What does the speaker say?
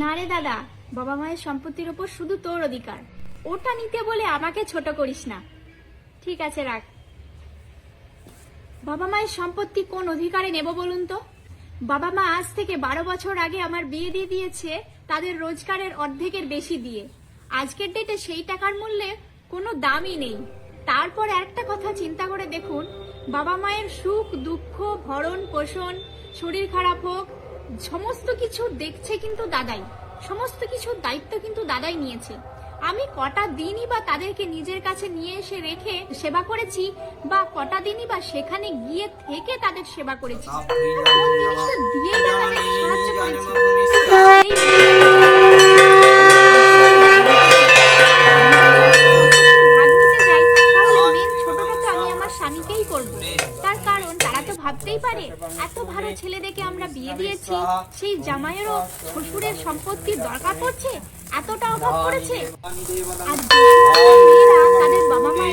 না রে দাদা, বাবা মায়ের সম্পত্তির ওপর শুধু তোর অধিকার। ওটা নিতে বলে আমাকে ছোট করিস না। ঠিক আছে, রাখ। বাবা মায়ের সম্পত্তি কোন অধিকারে নেব বলুন তো? বাবা মা আজ থেকে বারো বছর আগে আমার বিয়ে দিয়ে দিয়েছে, তাদের রোজগারের অর্ধেকের বেশি দিয়ে। আজকের ডেটে সেই টাকার মূল্যে কোনো দামই নেই। তারপর একটা কথা চিন্তা করে দেখুন, বাবা মায়ের সুখ, দুঃখ ভরণ পোষণ শরীর খারাপ হোক সমস্ত কিছু দেখছে কিন্তু দাদাই। সমস্ত কিছুর দায়িত্ব কিন্তু দাদাই নিয়েছে। আমি কটা দিনই বা তাদেরকে নিজের কাছে নিয়ে এসে রেখে সেবা করেছি বা কটা দিনই বা সেখানে গিয়ে থেকে তাদের সেবা করেছি। কোন জিনিসটা দিয়ে তাদের সাহায্য করেছি। তার কারণ তারা তো ভাবতেই পারে, এত ভালো ছেলে দেখে আমরা বিয়ে দিয়েছি, সেই জামাইয়েরও শ্বশুরের সম্পত্তির দরকার পড়ছে, এতটা অভাব করেছে আর তাদের বাবা মায়েদের